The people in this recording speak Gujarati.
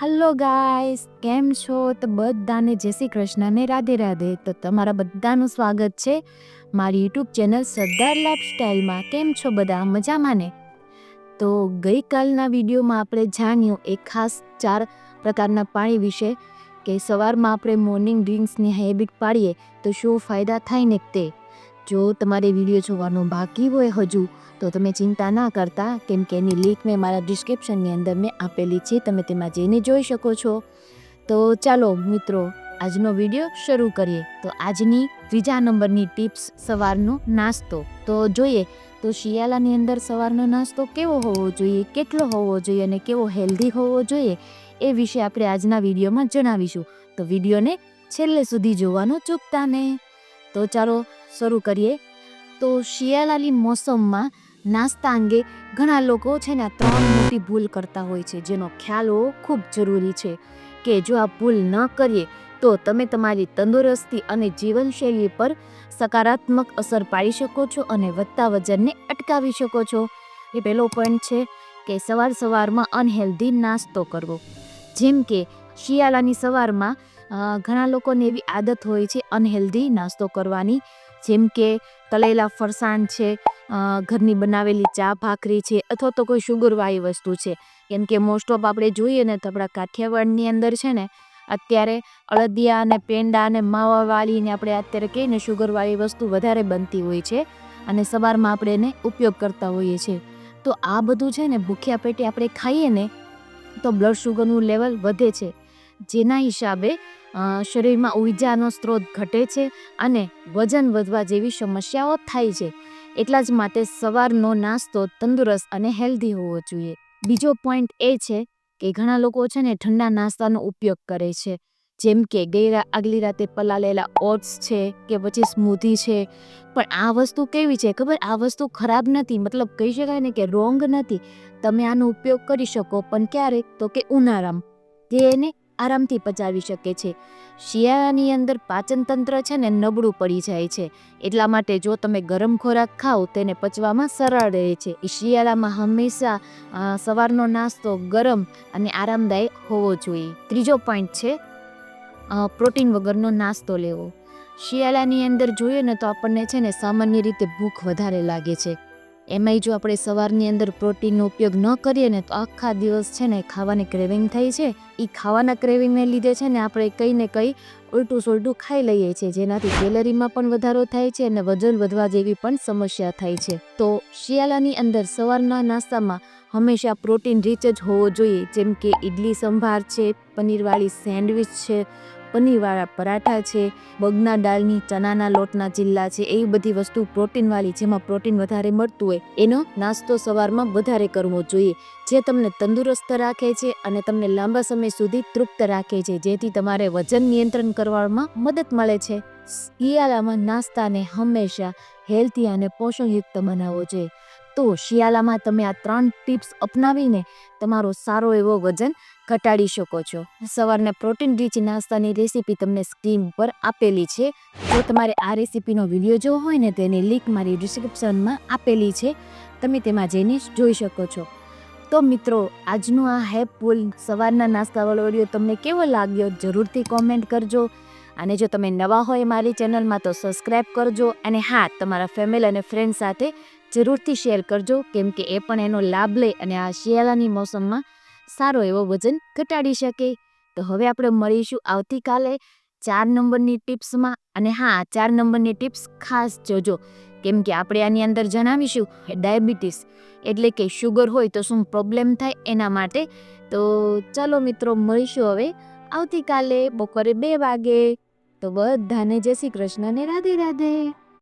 હલો ગાઈસ કેમ છો? તો બધાને જય શ્રી કૃષ્ણને રાધે રાધે. તો તમારા બધાનું સ્વાગત છે મારી યુટ્યુબ ચેનલ સરદાર લાઈફ સ્ટાઇલમાં કેમ છો બધા? મજામાં ને? તો ગઈકાલના વિડીયોમાં આપણે જાણ્યું એ ખાસ ચાર પ્રકારના પાણી વિશે કે સવારમાં આપણે મોર્નિંગ ડ્રિંક્સની હેબિટ પાડીએ તો શું ફાયદા થાય ને તે. જો તમારે વીડિયો જોવાનો બાકી હોય હજુ, તો તમે ચિંતા ના કરતા, કેમ કે એની લિંક મેં મારા ડિસ્ક્રિપ્શનની અંદર મેં આપેલી છે, તમે તેમાં જઈને જોઈ શકો છો. તો ચાલો મિત્રો, આજનો વીડિયો શરૂ કરીએ. તો આજની ત્રીજા નંબરની ટિપ્સ સવારનો નાસ્તો. તો જોઈએ, તો શિયાળાની અંદર સવારનો નાસ્તો કેવો હોવો જોઈએ, કેટલો હોવો જોઈએ અને કેવો હેલ્ધી હોવો જોઈએ, એ વિશે આપણે આજના વિડીયોમાં જણાવીશું. તો વિડીયોને છેલ્લે સુધી જોવાનું ચૂકતા નહીં. તો ચાલો શરૂ કરીએ, તો શિયાળાની મોસમમાં નાસ્તા અંગે ઘણા લોકો છે ને ત્રણ મોટી ભૂલ કરતા હોય છે, જેનો ખ્યાલ હોવો ખૂબ જરૂરી છે કે જો આ ભૂલ ન કરીએ, તો તમે તમારી તંદુરસ્તી અને જીવનશૈલી પર સકારાત્મક અસર પાડી શકો છો અને વધતા વજનને અટકાવી શકો છો. એ પહેલો પોઈન્ટ છે કે સવાર સવારમાં અનહેલ્ધી નાસ્તો કરવો. જેમ કે શિયાળાની સવારમાં ઘણા લોકોને એવી આદત હોય છે અનહેલ્ધી નાસ્તો કરવાની જેમ કે તળેલા ફરસાણ છે ઘરની બનાવેલી ચા ભાખરી છે અથવા તો કોઈ શુગરવાળી વસ્તુ છે. કેમ કે મોસ્ટ ઓફ આપણે જોઈએ ને તો આપણા કાઠિયાવાડની અંદર છે ને, અત્યારે અળદિયા અને પેંડા અને માવાવાળી ને આપણે અત્યારે કહીએ ને શુગરવાળી વસ્તુ વધારે બનતી હોય છે અને સવારમાં આપણે એને ઉપયોગ કરતા હોઈએ છીએ. તો આ બધું છે ને ભૂખ્યા પેટે આપણે ખાઈએ ને, તો બ્લડ શુગરનું લેવલ વધે છે. જેના હિસાબે શરીરમાં ઉર્જાનો સ્ત્રોત ઘટે છે અને વજન વધવા જેવી સમસ્યાઓ થાય છે. એટલા જ માટે સવારનો નાસ્તો તંદુરસ્ત અને હેલ્ધી હોવો જોઈએ. બીજો પોઈન્ટ એ છે કે ઘણા લોકો છે ને ઠંડા નાસ્તાનો ઉપયોગ કરે છે. જેમ કે ગઈ આગલી રાતે પલાળેલા ઓટ્સ છે કે પછી સ્મૂધી છે. પણ આ વસ્તુ કેવી છે? ખબર? આ વસ્તુ ખરાબ નથી. મતલબ કહી શકાય ને કે રોંગ નથી. તમે આનો ઉપયોગ કરી શકો, પણ ક્યારેક તો કે ઉનાળામાં. જે એને આરામથી પચાવી શકે છે. શિયાળાની અંદર પાચન તંત્ર છે ને નબળું પડી જાય છે. એટલા માટે જો તમે ગરમ ખોરાક ખાઓ તેને પચવામાં સરળ રહે છે. એ શિયાળામાં હંમેશા સવારનો નાસ્તો ગરમ અને આરામદાયક હોવો જોઈએ. ત્રીજો પોઈન્ટ છે પ્રોટીન વગરનો નાસ્તો લેવો. શિયાળાની અંદર જોઈએ ને તો આપણને છે ને સામાન્ય રીતે ભૂખ વધારે લાગે છે. એમાંય જો આપણે સવારની અંદર પ્રોટીનનો ઉપયોગ ન કરીએ ને તો આખા દિવસ છે ને ખાવાની ક્રેવિંગ થાય છે. એ ખાવાના ક્રેવિંગને લીધે છે ને આપણે કંઈ ને કંઈ ઉલટું સુલટું ખાઈ લઈએ છીએ, જેનાથી કેલરીમાં પણ વધારો થાય છે અને વજન વધવા જેવી પણ સમસ્યા થાય છે. તો શિયાળાની અંદર સવારના નાસ્તામાં હંમેશા પ્રોટીન રીચ જ હોવો જોઈએ, જેમ કે ઇડલી સંભાર છે પનીરવાળી સેન્ડવિચ છે પનીરવાળા પરાઠા છે મગના દાળની ચણાના લોટના ચીલ્લા છે, એવી બધી વસ્તુ પ્રોટીનવાળી જેમાં પ્રોટીન વધારે મળતું હોય. એનો નાસ્તો સવારમાં વધારે કરવો જોઈએ, જે તમને તંદુરસ્ત રાખે છે અને તમને લાંબા સમય સુધી તૃપ્ત રાખે છે, જેથી તમારે વજન નિયંત્રણ કરવામાં મદદ મળે છે. શિયાળામાં નાસ્તાને હંમેશા હેલ્ધી અને પોષણયુક્ત બનાવવો જોઈએ. તો શિયાળામાં તમે આ ત્રણ ટિપ્સ અપનાવીને તમારો સારો એવો વજન ઘટાડી શકો છો. સવારના પ્રોટીન રીચ નાસ્તાની રેસીપી તમને સ્ક્રીન પર આપેલી છે. જો તમારે આ રેસીપીનો વીડિયો જોવો હોય ને તેની લિંક મારી ડિસ્ક્રિપ્શનમાં આપેલી છે. તમે તેમાં જઈને જોઈ શકો છો. તો મિત્રો, આજનો આ હેપફુલ સવારના નાસ્તાવાળો વીડિયો તમને કેવો લાગ્યો? જરૂરથી કોમેન્ટ કરજો. અને જો તમે નવા હોય મારી ચેનલમાં તો સબસ્ક્રાઈબ કરજો. અને હા, તમારા ફેમિલી અને ફ્રેન્ડ સાથે જરૂરથી શેર કરજો, કેમ કે એ પણ એનો લાભ લે અને આ શિયાળાની મોસમમાં સારો એવો વજન ઘટાડી શકે. તો હવે આપણે મળીશું આવતીકાલે ચાર નંબરની ટિપ્સમાં. અને હા, ચાર નંબરની ટિપ્સ ખાસ જોજો. કેમ કે આપણે આની અંદર જણાવીશું ડાયાબિટીસ એટલે કે શુગર હોય તો શું પ્રોબ્લેમ થાય એના માટે. તો ચાલો મિત્રો, મળીશું હવે આવતીકાલે બપોરે બે વાગે. તો બધાને જય શ્રી કૃષ્ણને રાધે રાધે.